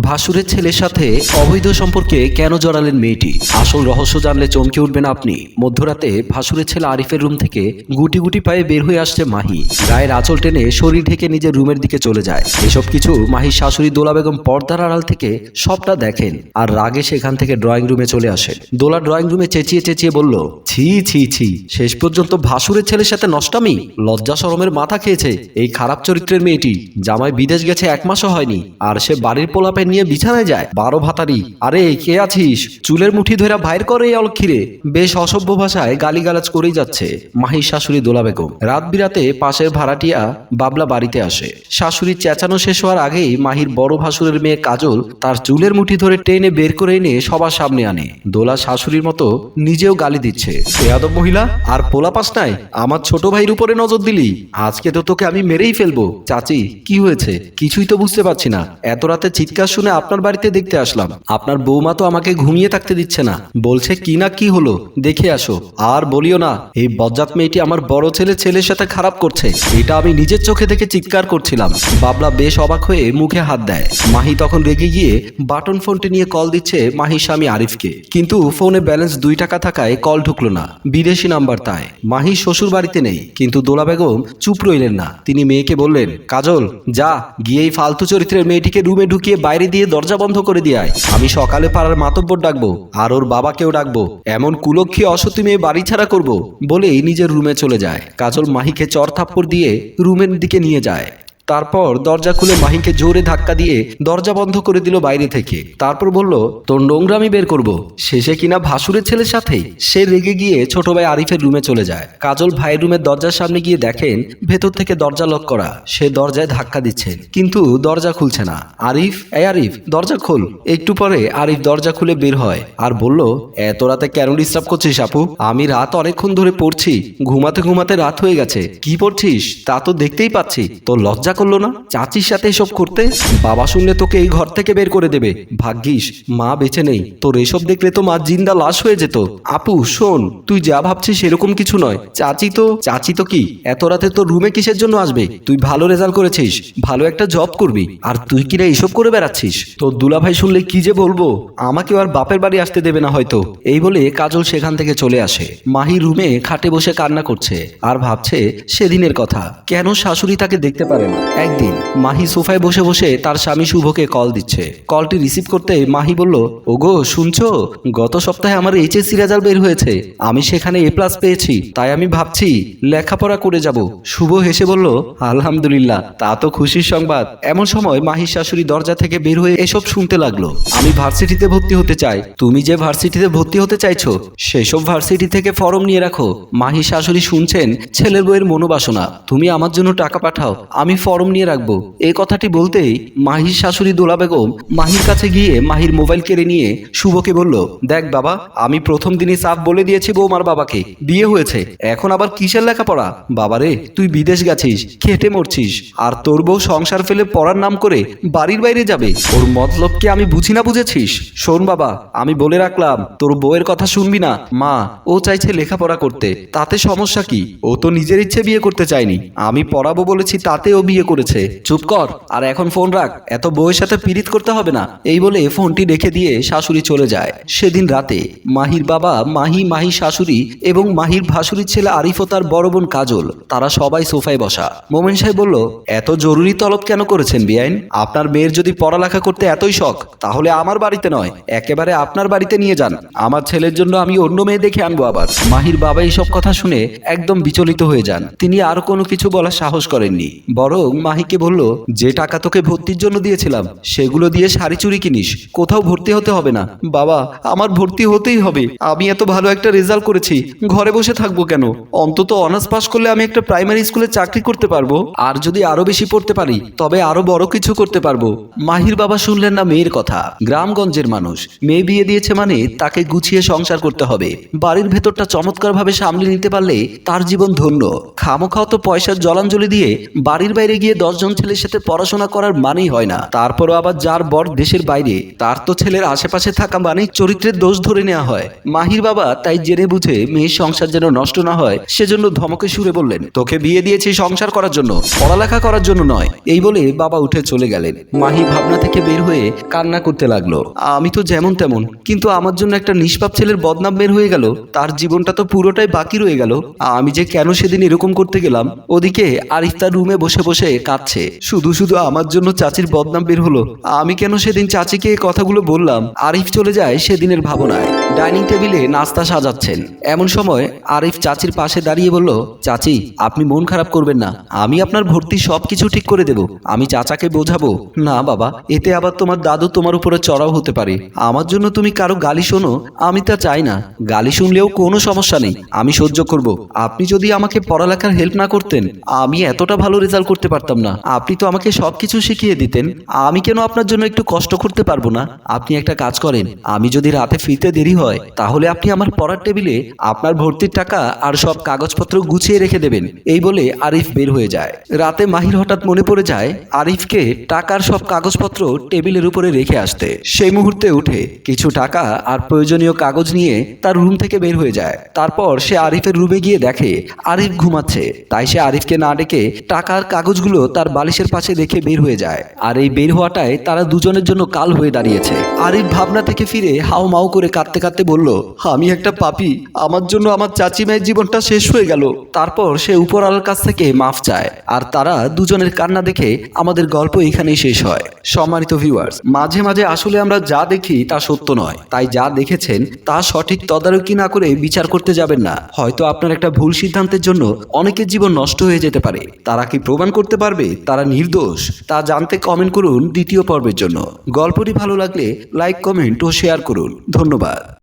ভাসুরের ছেলের সাথে অবৈধ সম্পর্কে কেন জড়ালেন মেয়েটি? আসল রহস্য জানলে চমকে উঠবেন আপনি। মধ্যরাতে ভাসুরের ছেলে আরিফের রুম থেকে গুটি গুটি পায়ে বের হয়ে আসছে মাহি। গায়ের আঁচল টেনে শরীর ঢেকে নিজের রুমের দিকে চলে যায়। এসব কিছু মাহির শাশুড়ি দোলা বেগম পর্দার আড়াল থেকে সবটা দেখেন আর রাগে সেখান থেকে ড্রয়িং রুমে চলে আসেন। দোলা ড্রয়িং রুমে চেঁচিয়ে চেঁচিয়ে বলল, ছি ছি ছি, শেষ পর্যন্ত ভাসুরের ছেলের সাথে নষ্টামি? লজ্জা শরমের মাথা খেয়েছে এই খারাপ চরিত্রের মেয়েটি। জামাই বিদেশ গেছে এক মাসও হয়নি আর সে বাড়ির পোলাপে নিয়ে বিছানায় যায়। বারো ভাতারি, আরে, কে আছিস? চুলের মুঠি ধরে বাইর করে অলক্ষিরে। বেশ অসভ্য ভাষায় গালিগালাজ করেই যাচ্ছে মাহির শাশুড়ি দোলা বেগম। রাত বিরাতে পাশের ভাড়াটিয়া বাবলা বাড়িতে আসে। শাশুড়ির চেঁচানো শেষ হওয়ার আগেই মাহির বড় ভাসুরের মেয়ে কাজল তার চুলের মুঠি ধরে টেনে বের করে এনে সবার সামনে আনে। দোলা শাশুড়ির মতো নিজেও গালি দিচ্ছে। বেয়াদব মহিলা, আর পোলা পাস নাই? আমার ছোট ভাইয়ের উপরে নজর দিলি? আজকে তো তোকে আমি মেরেই ফেলব। চাচি, কি হয়েছে? কিছুই তো বুঝতে পারছি না। এত রাতে চিৎকার শুনে আপনার বাড়িতে দেখতে আসলাম। আপনার বৌমা তো আমাকে ঘুমিয়ে থাকতে দিচ্ছে না। বলছে, কি না কি হলো? দেখে আসো। আর বলিও না, এই বজ্জাত মেয়েটি আমার বড় ছেলে ছেলের সাথে খারাপ করছে। এটা আমি নিজের চোখে দেখে চিৎকার করছিলাম। বাবলা বেশ অবাক হয়ে মুখে হাত দেয়। মাহি তখন রেগে গিয়ে বাটন ফোনটি নিয়ে কল দিচ্ছে মাহির স্বামী আরিফকে। কিন্তু ফোনে ব্যালেন্স দুই টাকা থাকায় কল ঢুকলো না। বিদেশি নাম্বার তাই। মাহি শ্বশুর বাড়িতে নেই, কিন্তু দোলা বেগম চুপ রইলেন না। তিনি মেয়েকে বললেন, কাজল, যা। গিয়ে এই ফালতু চরিত্রের মেয়েটিকে রুমে ঢুকিয়ে বাইরে দিয়ে দরজা বন্ধ করে দিয়ে আয়। আমি সকালে পাড়ার মাতব্বর ডাকবো, আর ওর বাবাকেও ডাকবো। এমন কুলক্ষী অসতী মেয়ে বাড়ি ছাড়া করব, বলেই নিজের রুমে চলে যায়। কাজল মাহিকে চর থাপ্পড় দিয়ে রুমের দিকে নিয়ে যায়। তারপর দরজা খুলে মাহিকে জোরে ধাক্কা দিয়ে দরজা বন্ধ করে দিল বাইরে থেকে। তারপর বলল, তোর নোংরামি বের করব। শেষে কিনা ভাসুরের ছেলের সাথেই? সে রেগে গিয়ে ছোট ভাই আরিফের রুমে চলে যায়। কাজল ভাইয়ের রুমের দরজার সামনে গিয়ে দেখেন, ভেতর থেকে দরজা লক করা। সে দরজায় ধাক্কা দিচ্ছেন কিন্তু দরজা খুলছে না। আরিফ এ আরিফ, দরজা খোল। একটু পরে আরিফ দরজা খুলে বের হয় আর বলল, এত রাতে কেন ডিস্টার্ব করছিস আপু? আমি রাত অনেকক্ষণ ধরে পড়ছি, ঘুমাতে ঘুমাতে রাত হয়ে গেছে। কি পড়ছিস? তা তো দেখতেই পাচ্ছি। তোর লজ্জা করল না? চাচির সাথে এসব করতে? বাবা শুনলে তোকে এই ঘর থেকে বের করে দেবে। ভাগ্যিস, মা বেঁচে নেই। তোর এসব দেখলে তো মা জিন্দা লাশ হয়ে যেত। আপু, শোন, তুই যা ভাবছিস সেরকম কিছু নয়। চাচি তো চাচি তো কি? এত রাতে তোর রুমে কিসের জন্য আসবে? তুই ভালো রেজাল্ট করেছিস, ভালো একটা জব করবি। আর তুই কিনা এইসব করে বেড়াচ্ছিস? তোর দুলাভাই শুনলে কি যে বলব? আমাকে আর বাপের বাড়ি আসতে দেবে না হয়তো। এই বলে কাজল সেখান থেকে চলে আসে। মাহি রুমে খাটে বসে কান্না করছে। আর ভাবছে, সেদিনের কথা। কেন শাশুড়ি তাকে দেখতে পারে না? একদিন মাহি সোফায় বসে বসে তার স্বামী শুভকে কল দিচ্ছে। কলটি রিসিভ করতে মাহি বলল, ওগো, শুনছো? গত সপ্তাহে আমার এইচএসসি রেজাল্ট বের হয়েছে। আমি সেখানে এ প্লাস পেয়েছি। তাই আমি ভাবছি লেখাপড়া করে যাব। শুভ হেসে বলল, আলহামদুলিল্লাহ, তা তো খুশির সংবাদ। এমন সময় মাহির শাশুড়ি দরজা থেকে বের হয়ে এসব শুনতে লাগল। আমি ভার্সিটিতে ভর্তি হতে চাই। তুমি যে ভার্সিটিতে ভর্তি হতে চাইছো, সেসব ভার্সিটি থেকে ফর্ম নিয়ে রাখো। মাহি শাশুড়ি শুনছেন ছেলের বইয়ের মনোবাসনা। তুমি আমার জন্য টাকা পাঠাও। আমি ফর্ম নিয়ে রাখব। এই কথাটি বলতেই মাহির শাশুড়ি দোলা বেগম মাহির কাছে গিয়ে মাহির মোবাইল কেড়ে নিয়ে শুভকে বলল, দেখ বাবা, আমি প্রথম দিনই সাফ বলে দিয়েছি বৌমার বাবাকে। বিয়ে হয়েছে, এখন আবার কিসের লেখাপড়া? বাবারে, তুই বিদেশ গেছিস, খেটে মরছিস, আর তোর বউ সংসার ফেলে পড়ার নাম করে বাড়ির বাইরে যাবে। ওর মতলবকে আমি বুঝি না বুঝেছিস? শোন বাবা, আমি বলে রাখলাম, তোর বউয়ের কথা শুনবি না। মা, ও চাইছে লেখাপড়া করতে, তাতে সমস্যা কি? ও তো নিজের ইচ্ছে বিয়ে করতে চায়নি। আমি পড়াবো বলেছি, তাতে ও বিয়ে করেছে। চুপ কর, আর এখন ফোন রাখ, এত বউয়ের সাথে পীড়িত করতে হবে না। এই বলে ফোনটি রেখে দিয়ে শাশুড়ি চলে যায়। সেদিন রাতে মাহির বাবা, মাহি মাহি শাশুড়ি এবং মাহির ভাসুরির ছেলে আরিফ ও তার বড় বোন কাজল, তারা সবাই সোফায় বসা। মোমেন সাহেব বলল, এত জরুরি তলব কেন করেছেন বিআইন? আপনার মেয়ের যদি পড়ালেখা করতে এতই শখ, তাহলে আমার বাড়িতে নয়, একেবারে আপনার বাড়িতে নিয়ে যান। আমার ছেলের জন্য আমি অন্য মেয়ে দেখে আনব আবার। মাহির বাবা এইসব কথা শুনে একদম বিচলিত হয়ে যান। তিনি আর কোনো কিছু বলার সাহস করেননি। বরং মাহিকে বলল, যে টাকা তোকে ভর্তির জন্য দিয়েছিলাম, সেগুলো দিয়ে শাড়ি চুরি কিনিস। কোথাও ভর্তি হতে হবে না। বাবা, আমার ভর্তি হতেই হবে। আমি এত ভালো একটা রেজাল্ট করেছি। ঘরে বসে থাকব কেন? অন্তত অনার্স পাস করলে আমি একটা প্রাইমারি স্কুলে চাকরি করতে পারব। আর যদি আরও বেশি পড়তে পারি, তবে আরও বড় কিছু করতে পারব। মাহির বাবা শুনলেন না মেয়ের কথা। গ্রামগঞ্জের মানুষ। মেয়ে বিয়ে দিয়েছে মানে তাকে গুছিয়ে সংসার করতে হবে। বাড়ির ভেতরটা চমৎকার ভাবে সামলে নিতে পারলে তার জীবন ধন্য। খামোখাও তো পয়সার জলাঞ্জলি দিয়ে বাড়ির বাইরে গিয়ে দশজন ছেলের সাথে পড়াশোনা করার মানেই হয় না। তারপরও আবার যার বর দেশের বাইরে, তার তো ছেলের আশেপাশে থাকা মানেই চরিত্রের দোষ ধরে নেওয়া হয়। মাহির বাবা তাই জেনে বুঝে মেয়ের সংসার যেন নষ্ট না হয়, সেজন্য ধমকে সুরে বললেন, তোকে বিয়ে দিয়েছি সংসার করার জন্য, পড়ালেখা করার জন্য নয়। এই বলে বাবা উঠে চলে গেলেন। মাহি ভাবনা থেকে বের হয়ে কান্না করতে লাগল, আমি তো যেমন তেমন, কিন্তু আমার জন্য একটা নিষ্পাপ ছেলের বদনাম বের হয়ে গেল, তার জীবনটা তো পুরোটাই বাকি রয়ে গেল, আমি যে কেন সেদিন এরকম করতে গেলাম? ওদিকে আরিফ তার রুমে বসে বসে কাঁদছে। শুধু শুধু আমার জন্য চাচির বদনাম বের হলো। আমি কেন সেদিন চাচিকে কথাগুলো বললাম? আরিফ চলে যায় সেদিনের ভাবনায়। ডাইনিং টেবিলে নাস্তা সাজাচ্ছেন। এমন সময় আরিফ চাচির পাশে দাঁড়িয়ে বলল, চাচি, আপনি মন খারাপ করবেন না। আমি আপনার ভর্তি সব কিছু ঠিক করে দেব। আমি চাচাকে বোঝাবো। না, বাবা, এতে আবার তোমার দাদু তোমার উপরে চড়াও হতে পারে। আমার জন্য তুমি কারও গালি শোনো, আমি তা চাই না। গালি শুনলেও কোনো সমস্যা নেই। আমি সহ্য করব। আপনি যদি আমাকে পড়ালেখার হেল্প না করতেন, আমি এতটা ভালো রেজাল্ট করতে পারতাম না। আপনি তো আমাকে সবকিছু শিখিয়ে দিতেন। আমি কেন আপনার জন্য একটু কষ্ট করতে পারব না? আপনি একটা কাজ করেন। আমি যদি রাতে ফিরতে দেরি হয়, তাহলে আপনি আমার পড়ার টেবিলে আপনার ভর্তির টাকা আর সব কাগজপত্র গুছিয়ে রেখে দেবেন। এই বলে আরিফ বের হয়ে যায়। রাতে মাহির হঠাৎ মনে পড়ে যায়, আরিফকে টাকার সব কাগজপত্র টেবিলের উপরে রেখে আসতে। সেই মুহূর্তে উঠে কিছু টাকা আর প্রয়োজনীয় কাগজ নিয়ে তার রুম থেকে বের হয়ে যায়। তারপর সে আরিফের রুমে গিয়ে দেখে, আরিফ ঘুমাচ্ছে। তাই সে আরিফকে না ডেকে টাকার কাগজগুলো তার বালিশের পাশে রেখে বের হয়ে যায়। আর এই বের হওয়াটায় তারা দুজনের জন্য কাল হয়ে দাঁড়িয়েছে। আরিফ ভাবনা থেকে ফিরে হাও মাও করে কাঁদতে কাঁদতে বলল, আমি একটা পাপি। আমার জন্য আমার চাচি মায়ের জীবনটা শেষ হয়ে গেল। তারপর সে উপরওয়ালার কাছ থেকে মাফ চায়। আর তারা দুজনের কান্না দেখে আমাদের গল্প এখানেই শেষ হয়। সম্মানিত ভিউয়ার্স মাঝে মাঝে আসলে আমরা যা দেখি তা সত্য নয়। তাই যা দেখেছেন তা সঠিক তদারকি না করে বিচার করতে যাবেন না। হয়তো আপনার একটা ভুল সিদ্ধান্তের জন্য অনেকের জীবন নষ্ট হয়ে যেতে পারে। তারা কি প্রমাণ করতে পারবে তারা নির্দোষ, তা জানতে কমেন্ট করুন দ্বিতীয় পর্বের জন্য। গল্পটি ভালো লাগলে লাইক কমেন্ট ও শেয়ার করুন। ধন্যবাদ।